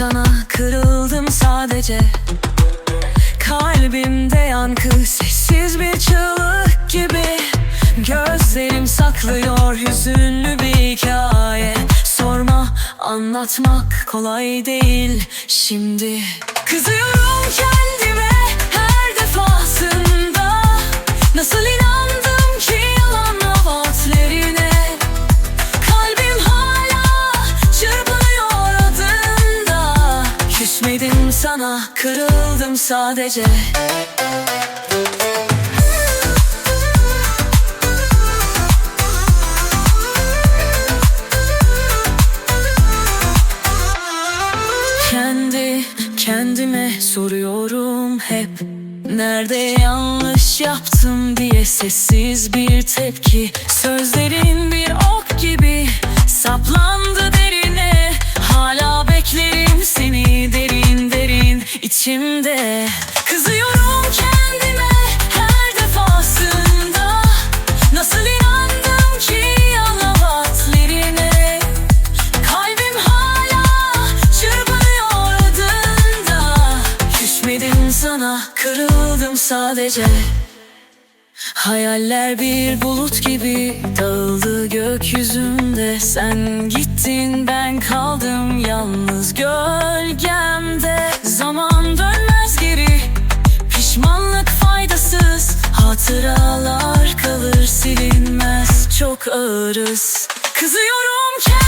sana kırıldım sadece. Kalbimde yankı sessiz bir çığlık gibi. Gözlerim saklıyor hüzünlü bir hikaye. Sorma anlatmak kolay değil. Şimdi Kızıyorum kendime. Sana kırıldım sadece. Kendi kendime soruyorum hep. Nerede yanlış yaptım diye sessiz bir tepki. Sözlerin bir ok gibi saplandı Kırıldım sadece. Hayaller bir bulut gibi dağıldı gökyüzünde. Sen gittin ben kaldım yalnız gölgemde. Zaman dönmez geri pişmanlık faydasız. Hatıralar kalır silinmez çok ağırız. Kızıyorum kendime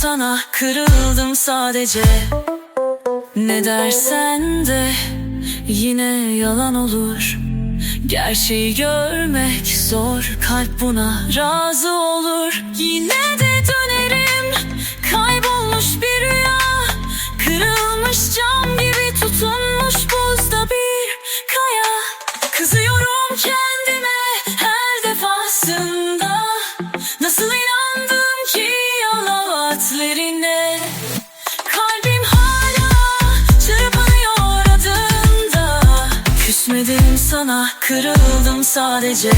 sana kırıldım sadece. Ne dersen de yine yalan olur. Gerçeği görmek zor Kalp buna razı olur. Yine de dönerim Kaybolmuş bir rüya. Kırılmış cam gibi tutunmuş buzda bir kaya. Kızıyorum kendime vaatlerine Kalbim hala çırpınıyor adında Küsmedim sana kırıldım sadece.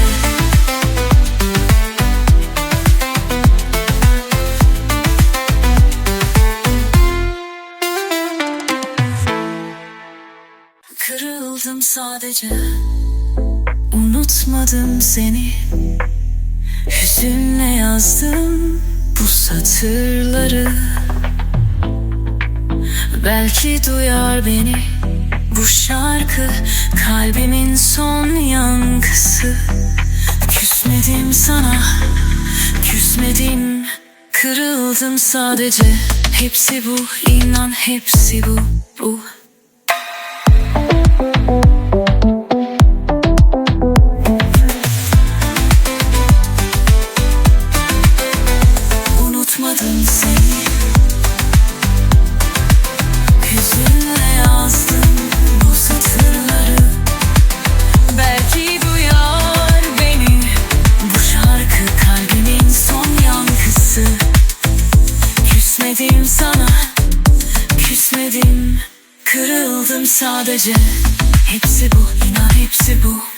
Kırıldım sadece. Unutmadım seni. Hüzünle yazdım bu satırları. Belki duyar beni bu şarkı Kalbimin son yankısı. Küsmedim sana Küsmedim Kırıldım sadece. Hepsi bu inan hepsi bu bu Kırıldım sadece. Hepsi bu inan hepsi bu